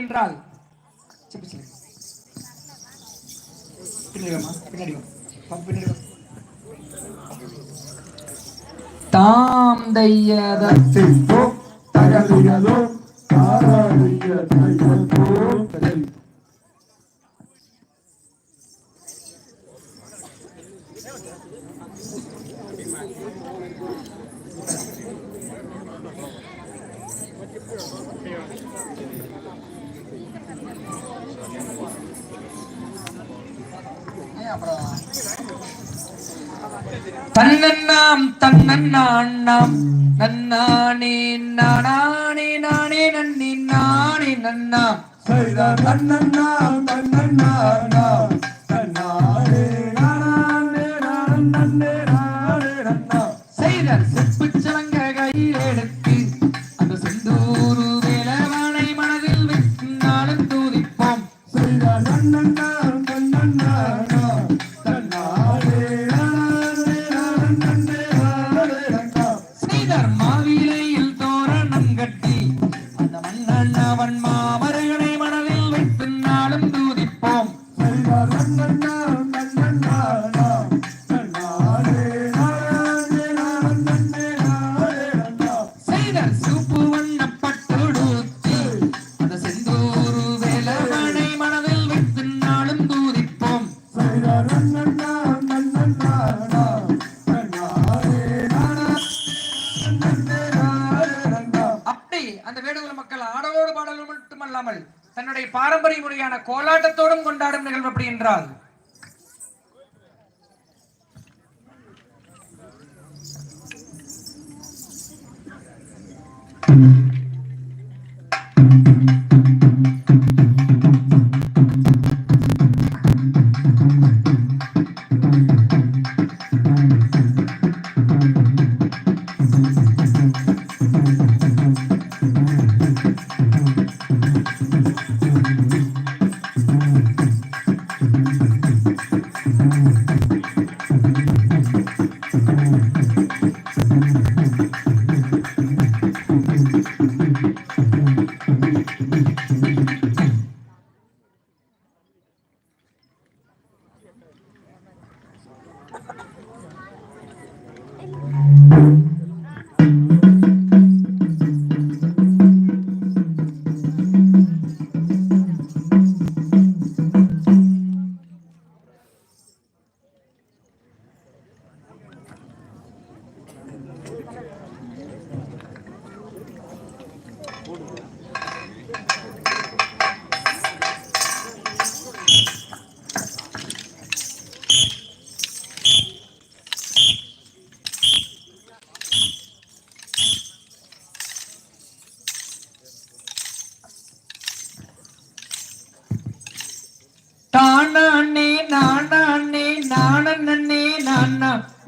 என்றால் பின்னாடி பின்னாடி தாம் தன்னண்ணாம் தன்னண்ணாம் நன்னானே நானே நானே நன்னி நானே நன்னாம். தன்னண்ணாம் தன்னண்ணாம் தன்னானே கண்ணன் கொண்டாடலும் மட்டுமல்லாமல் தன்னுடைய பாரம்பரிய முறையான கோலாட்டத்தோடும் கொண்டாடும் நிகழ்வு அப்படி என்றால்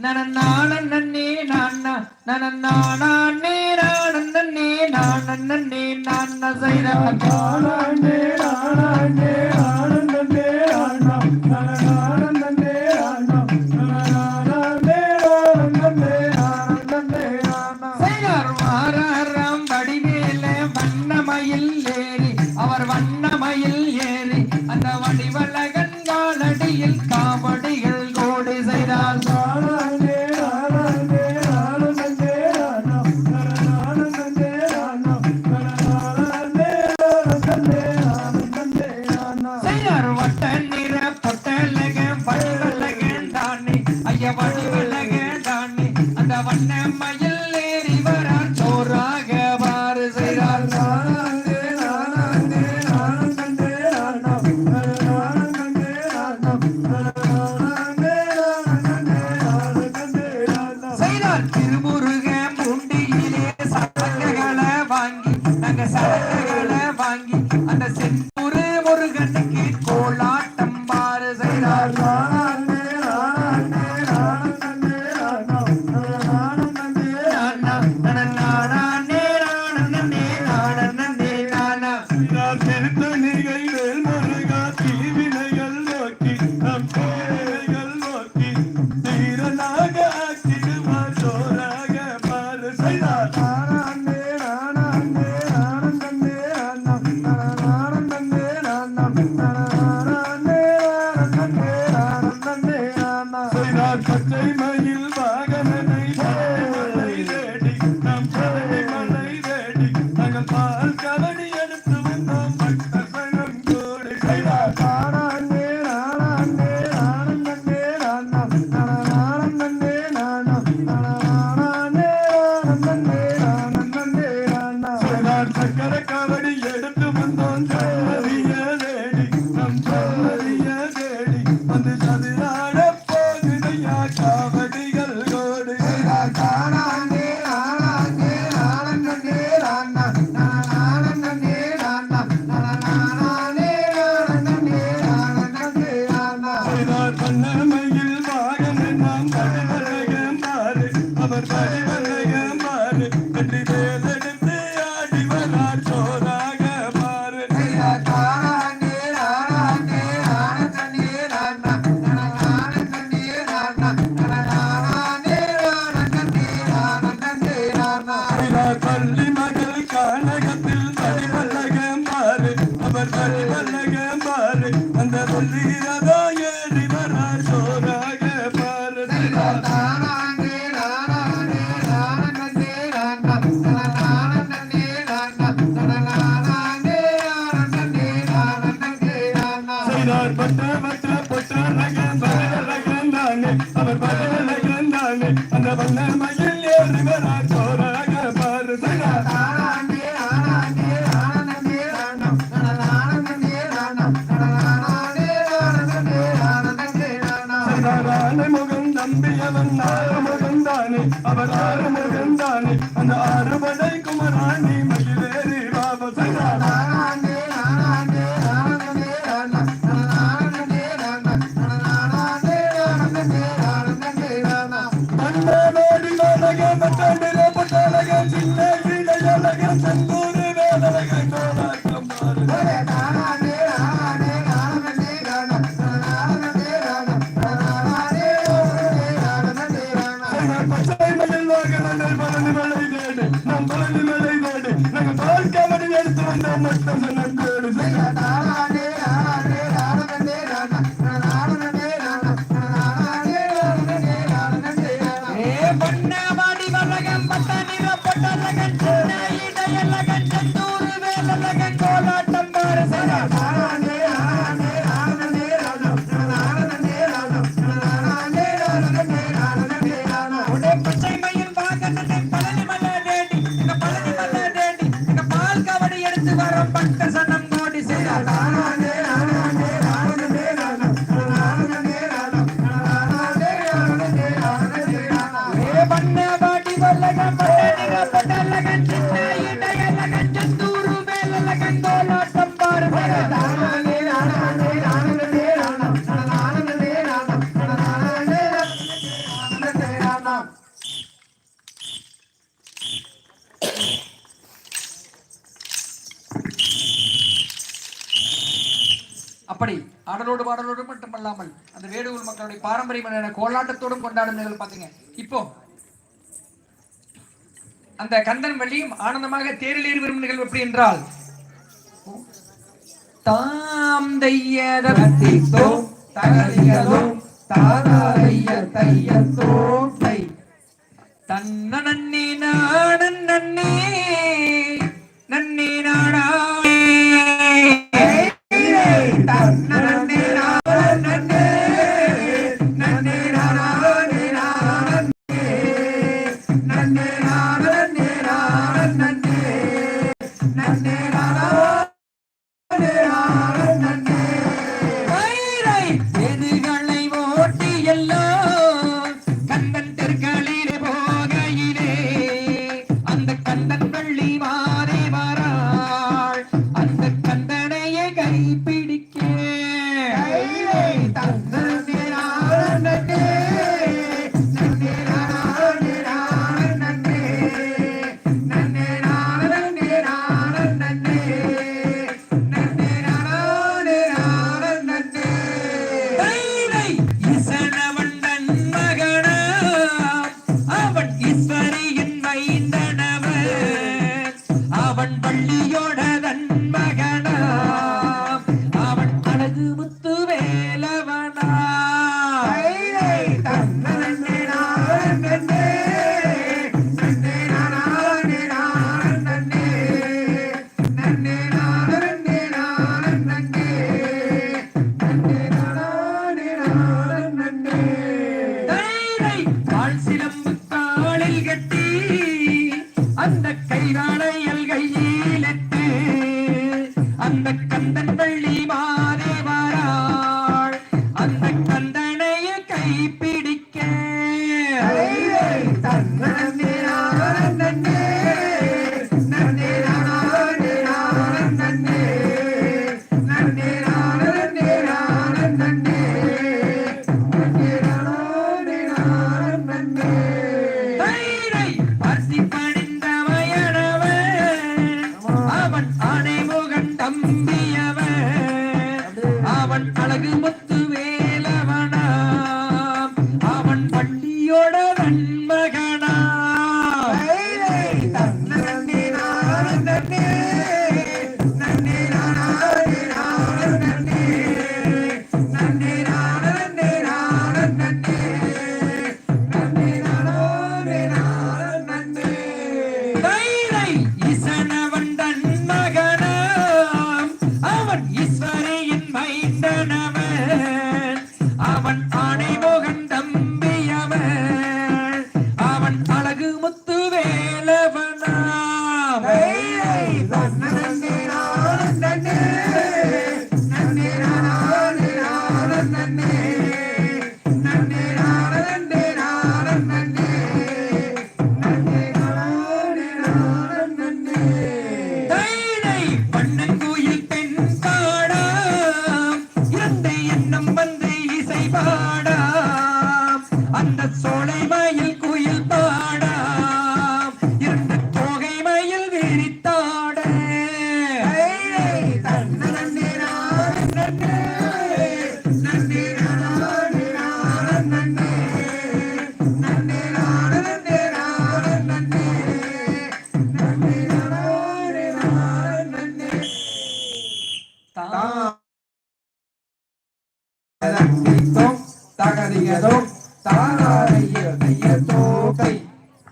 நனநானே நானா நனநானே நானே நானே நான் செய்த காலாண்டே நானாண்டே கல்கி அந்த செட் கள்ளி மகள் கனகத்து. அப்படி ஆடலோடு பாடலோடு மட்டுமல்லாமல் அந்த வேடுவூர் மக்களுடைய பாரம்பரியமான கோலாட்டத்தோடும் கொண்டாடும் நிகழ்வு பார்த்தீங்க. இப்போ அந்த கந்தன் வள்ளியும் ஆனந்தமாக தேரில் ஏறி வரும் நிகழ்வு எப்படி என்றால் தாம் தையத பத்தித்தோம் தகதிகதோம் தாதாதைய தை தன்னே நாடன் நன்னே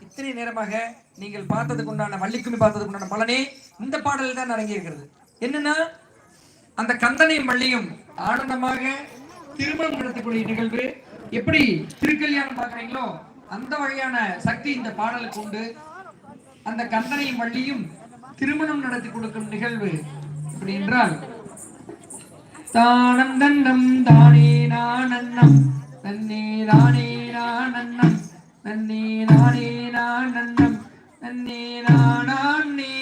இத்தனை நேரமாக நீங்கள் பார்த்ததுக்கு உண்டான வள்ளிக்குமி பார்த்ததுக்கு உண்டான பலனே இந்த பாடலில் தான் அரங்கி இருக்கிறது என்னன்னா அந்த கந்தனை மல்லியும் ஆனந்தமாக திருமணம் நடத்தக்கூடிய நிகழ்வு எப்படி திருக்கல்யாணம் பார்க்குறீங்களோ அந்த வகையான சக்தி இந்த பாடலுக்கு உண்டு. அந்த கந்தனையும் வள்ளியும் திருமணம் நடத்தி கொடுக்கும் நிகழ்வு அப்படி என்றால் தானம் தன்னம் தானே நானன்னம் நன்னே தானே நானன்னம் நன்னே நானே நானன்னம் நன்னே நானே